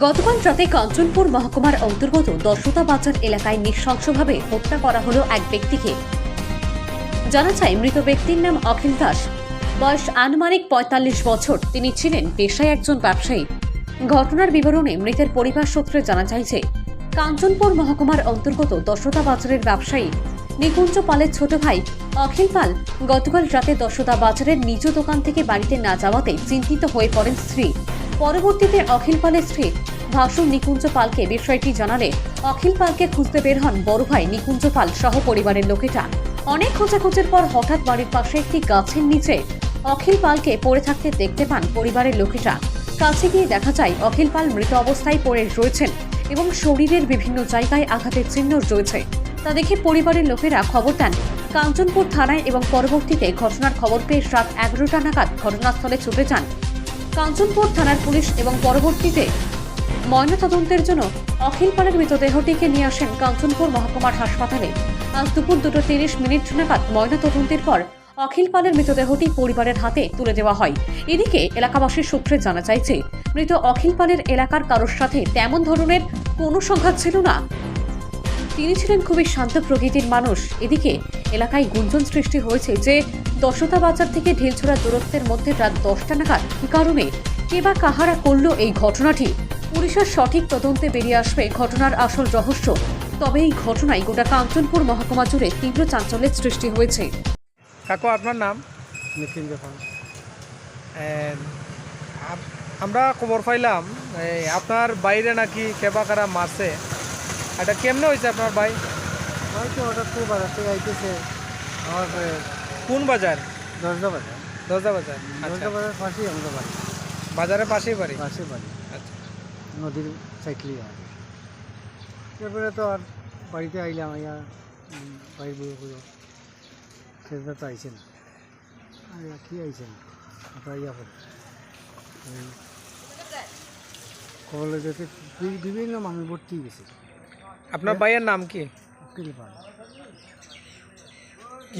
গতকাল রাতে কাঞ্চনপুর মহকুমার অন্তর্গত দশতা বাজার এলাকায় নৃশংসভাবে হত্যা করা হলো এক ব্যক্তিকে। জানা যায়, মৃত ব্যক্তির নাম অখিল দাস। বয়স আনুমানিক পঁয়তাল্লিশ বছর। তিনি ছিলেন পেশায় একজন ব্যবসায়ী। ঘটনার বিবরণে মৃতের পরিবার সূত্রে জানা যায় যে, কাঞ্চনপুর মহকুমার অন্তর্গত দশতা বাজারের ব্যবসায়ী নিকুঞ্জ পালের ছোট ভাই অখিল পাল গতকাল রাতে দশতা বাজারের নিজ দোকান থেকে বাড়িতে না যাওয়াতে চিন্তিত হয়ে পড়েন স্ত্রী। পরবর্তীতে অখিল পালের স্ত্রী ভাসু নিকুঞ্জ পালকে বিষয়টি জানালে অখিল পালকে খুঁজতে বের হন বড় ভাই নিকুঞ্জ পাল সহ পরিবারের লোকেরা। অনেক খোঁজাখুঁজির পর হঠাৎ বাড়ির পাশে একটি গাছের নিচে অখিল পালকে পড়ে থাকতে দেখতে পান পরিবারের লোকেরা। কাছে গিয়ে দেখা যায়, অখিল পাল মৃত অবস্থায় পড়ে রয়েছেন এবং শরীরের বিভিন্ন জায়গায় আঘাতের চিহ্ন রয়েছে। তা দেখে পরিবারের লোকেরা খবর দেন, কাঞ্চনপুর থানায় এবং পরবর্তীতে ঘটনার খবর পেয়ে রাত এগারোটা নাগাদ ঘটনাস্থলে ছুটে যান কাঞ্চনপুর থানার পুলিশ এবং পরবর্তীতে ময়নাতদন্তের জন্য অখিল পালের মৃতদেহটিকে নিয়ে আসেন কাঞ্চনপুর মহকুমার হাসপাতালে। আজ দুপুর দুটো তিরিশ মিনিট নাগাদ ময়নাতদন্তের পর অখিল পালের মৃতদেহটি পরিবারের হাতে তুলে দেওয়া হয়। এদিকে এলাকাবাসীর সূত্রে জানা চাইছে মৃত অখিল পালের এলাকার কারোর সাথে তেমন ধরনের কোনো সংঘাত ছিল না। তিনি ছিলেন খুবই শান্ত প্রকৃতির মানুষ। এদিকে এলাকায় গুঞ্জন সৃষ্টি হয়েছে যে দশতা বাজার থেকে ঢিলছোড়া দূরত্বের মধ্যে রাত দশটা নাগাদ কি কারণে কে বা কাহারা করল এই ঘটনাটি? পুলিশের সঠিক তদন্তে বেরিয়ে আসবে ঘটনার আসল রহস্য। তবে এই ঘটনায় গোটা কাঞ্চনপুর মহকুমা জুড়ে তীব্র চাঞ্চল্যের সৃষ্টি হয়েছে। কাকু আপনার নাম? নিখিল ব্যাপার আমরা খবর পাইলাম আপনার বাইরে নাকি কেবা কারা মারছে? এটা কেমনে হয়েছে আপনার ভাই? হয়তো হঠাৎ করে বাজার থেকে আইতেছে আমার কোন বাজার? দশটা বাজার। আচ্ছা। দশটা বাজার পাশেই আমাদের বাড়ি। বাজারের পাশেই বাড়ি? পাশে বাড়ি। আচ্ছা। নদীর সাইকেলই আর এরপরে তো আর বাড়িতে আইলাম আইয়া উম, বাড়ির বউ হলো। সেটা তো আইছে না। আর ইয়া কি আইছে না? আপনার ইয়া খবর যেতে বিভিন্ন মানুষ ভর্তি গেছে আপনার ভাইয়ের নাম কি? উকিল পাল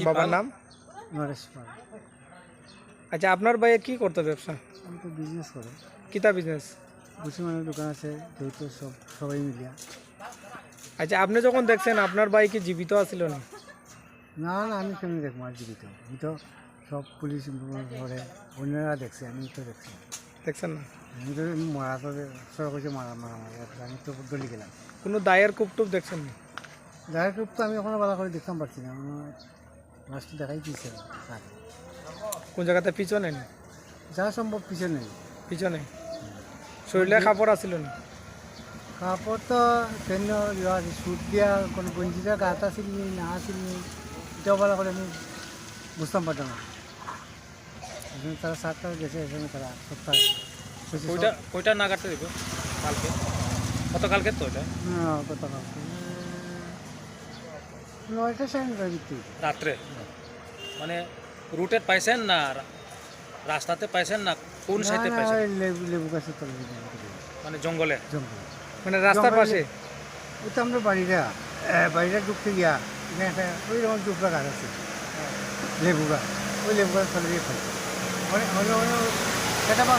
বাবার নাম? নরেশ পাল। আচ্ছা আপনার ভাইয়ে কি করতো ব্যবসা? আমি তো বিজনেস করে। কিতা বিজনেস মুসলমানের দোকান আছে যেহেতু সব সবাই মিলিয়া। আচ্ছা আপনি যখন দেখছেন আপনার ভাই কি জীবিত আছিল না? না না আমি কেমনি দেখব? আর জীবিত? আমি তো সব পুলিশ ধরে অন্যরা দেখছে আমি তো দেখছি। দেখছেন না? আমি তো মারা তো সব কিছু মারা মারা মারা আমি তো দলি গেলাম কোনো দায়ের কূপ টুপ দেখছেন না? যাই রূপ তো আমি এখনও ভালো করে দেখতাম পারছি না। লাস্টে দেখাই দিয়েছে কোন জায়গাতে পিছনে না যা সম্ভব পিছনে। নেই পিছনে? শরীরে কাপড় আছিল না? কাপড় তো কেন সুট দিয়া কোনো গঞ্জিটা গাত আছিল নি নি এটাও ভালো করে আমি বুঝতাম পারতাম না। এখানে তারা সাতটা গেছে এখানে তারা সপ্তাহ ওইটা ওইটা না কাটতে দিব কালকে। গতকালকে তো ওইটা? কত নয়টা সাড়ে রাত্রে? মানে রুটে পাইছেন না রাস্তাতে পাইছেন না কোন সাইডে পাইছেন? লেবু লেবু গাছের তলে মানে জঙ্গলে? জঙ্গল। মানে রাস্তার পাশে? ওই তো আমরা বাড়িটা বাড়িটা ঢুকতে গিয়া একটা ওই রকম টুকরা গাছ আছে লেবু গাছ। ওই লেবু গাছ তলে দিয়ে খাই অনেক অনেক অনেক সেটা বা